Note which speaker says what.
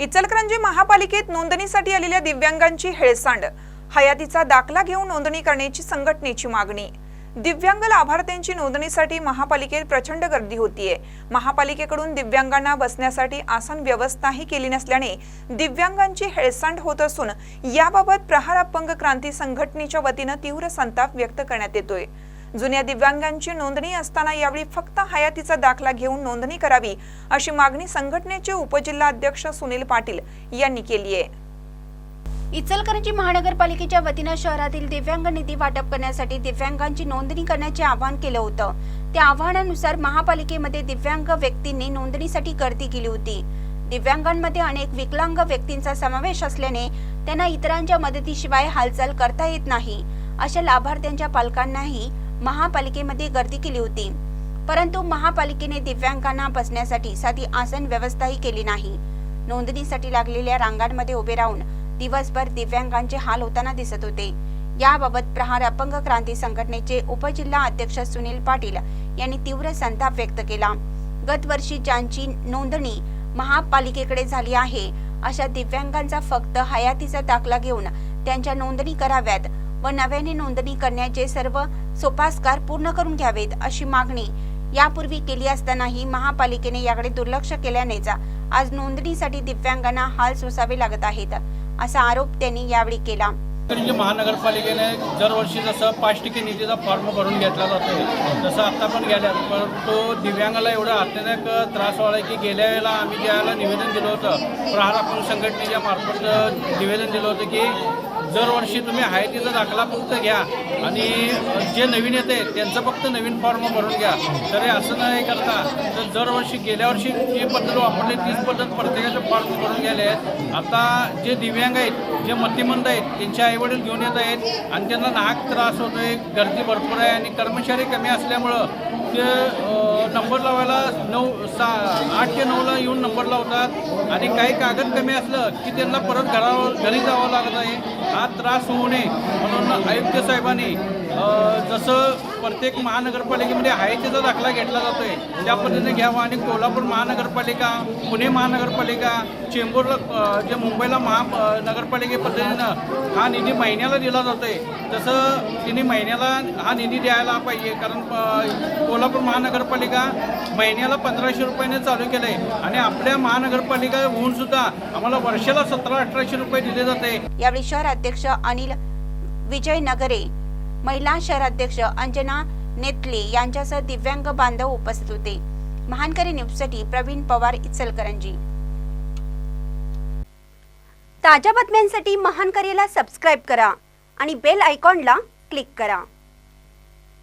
Speaker 1: इचलकरंजी महापालिकेत नोंदणीसाठी आलेल्या दिव्यांगांची हेळसांड. हयातीचा दाखला घेऊन नोंदणी करण्याची संघटनेची मागणी. दिव्यांग लाभार्थ्यांची नोंदणीसाठी महापालिकेत प्रचंड गर्दी होतीये. महापालिकेकडून दिव्यांगांना बसण्यासाठी आसन व्यवस्थाही केली नसल्याने दिव्यांगांची हेळसांड होत असून याबाबत प्रहार अपंग क्रांती संघटनेच्या वतीनं तीव्र संताप व्यक्त करण्यात येतोय. जुन्या दिव्यांगांची नोंदणी असताना यावेळी फक्त हयातीचा दाखला घेऊन नोंदणी करावी अशी मागणी संघटनेचे उपजिल्हाध्यक्ष सुनील पाटील यांनी केली आहे.
Speaker 2: इचलकरंजी महानगरपालिकेच्या वतीनं शहरातील दिव्यांग निधी वाटप करण्यासाठी दिव्यांगांची नोंदणी करण्याचे आवाहन केलं होतं. त्या आवाहनानुसार महापालिकेमध्ये दिव्यांग व्यक्तींनी नोंदणीसाठी गर्दी केली होती. दिव्यांगांमध्ये अनेक विकलांग व्यक्तींचा समावेश असल्याने त्यांना इतरांच्या मदतीशिवाय हालचाल करता येत नाही. अशा लाभार्थ्यांच्या पालकांनाही महापालिकेमध्ये गर्दी केली होती. परंतु महापालिकेने दिव्यांगांना बसण्यासाठी साधी आसन व्यवस्थाही केली नाही. नोंदणीसाठी लागलेल्या रांगांमध्ये उभे राहून दिवसभर दिव्यांगांचे हाल होताना दिसत होते. याबाबत प्रहार अपंग क्रांती संघटनेचे उपजिल्हा अध्यक्ष सुनील पाटील यांनी तीव्र संताप व्यक्त केला. गत वर्षी ज्यांची नोंदणी महापालिकेकडे झाली आहे अशा दिव्यांगांचा फक्त हयातीचा दाखला घेऊन त्यांच्या नोंदणी कराव्यात व नव्याने नोंदणी करण्याचे सर्व सोपास्कार पूर्ण करून घ्यावेत अशी मागणी यापूर्वी केली असतानाही महापालिकेने याकडे दुर्लक्ष केल्यानेच आज नोंदणीसाठी दिव्यांगांना हाल सोसावे लागत आहेत असा आरोप त्यांनी यावेळी केला.
Speaker 3: महानगरपालिकेने दरवर्षी जसं पाच टक्के निधीचा फॉर्म भरून घेतला जातो जसं आता पण गेल्या परंतु दिव्यांगाला एवढा अत्यंत त्रास व्हायला की गेल्या वेळेला आम्ही ज्यावेळेला निवेदन दिलं होतं प्रहार आपण संघटनेच्या मार्फत निवेदन दिलं होतं की दरवर्षी तुम्ही हयातीचा दाखला फक्त घ्या आणि जे नवीन येते त्यांचं फक्त नवीन फॉर्म भरून घ्या. तरी असं नाही करता. तर दरवर्षी गेल्या वर्षी जी पद्धत वापरली तीच पद्धत प्रत्येकाचे फॉर्म भरून गेले आहेत. आता जे दिव्यांग आहेत जे मतिमंद आहेत त्यांचे आईवडील घेऊन येत आहेत आणि त्यांना नाहक त्रास होतोय गर्दी भरपूर आहे आणि कर्मचारी कमी असल्यामुळं ते नंबर लावायला नऊ सा आठ ते नऊला येऊन नंबर लावतात आणि काही कागद कमी असलं की त्यांना परत घरावर घरी जावं लागत आहे. हा त्रास होऊ नये म्हणून आयुक्त साहेबांनी जसं प्रत्येक महानगरपालिकेमध्ये आहे त्याचा दाखला घेतला जातो आहे त्या पद्धतीने घ्यावा. आणि कोल्हापूर महानगरपालिका पुणे महानगरपालिका चेंबूरला जे मुंबईला महा नगरपालिके पद्धतीनं हा निधी महिन्याला दिला जातो आहे तसं तिने महिन्याला हा निधी द्यायला पाहिजे. कारण कोल्हापूर महानगरपालिका महिन्याला पंधराशे रुपयाने चालू केलं आहे आणि आपल्या महानगरपालिका होऊन सुद्धा आम्हाला वर्षाला सतरा अठराशे रुपये दिले जाते.
Speaker 2: यावेळी शहर अध्यक्ष अनिल विजय नगरे महिला शहराध्यक्ष अंजना नेतले यांच्यासह दिव्यांग बांधव उपस्थित होते. महानकरी न्यूजसाठी प्रवीण पवार इचलकरंजी. ताज्या बातम्यांसाठी महानकरीला सबस्क्राईब करा आणि बेल आयकॉनला क्लिक करा.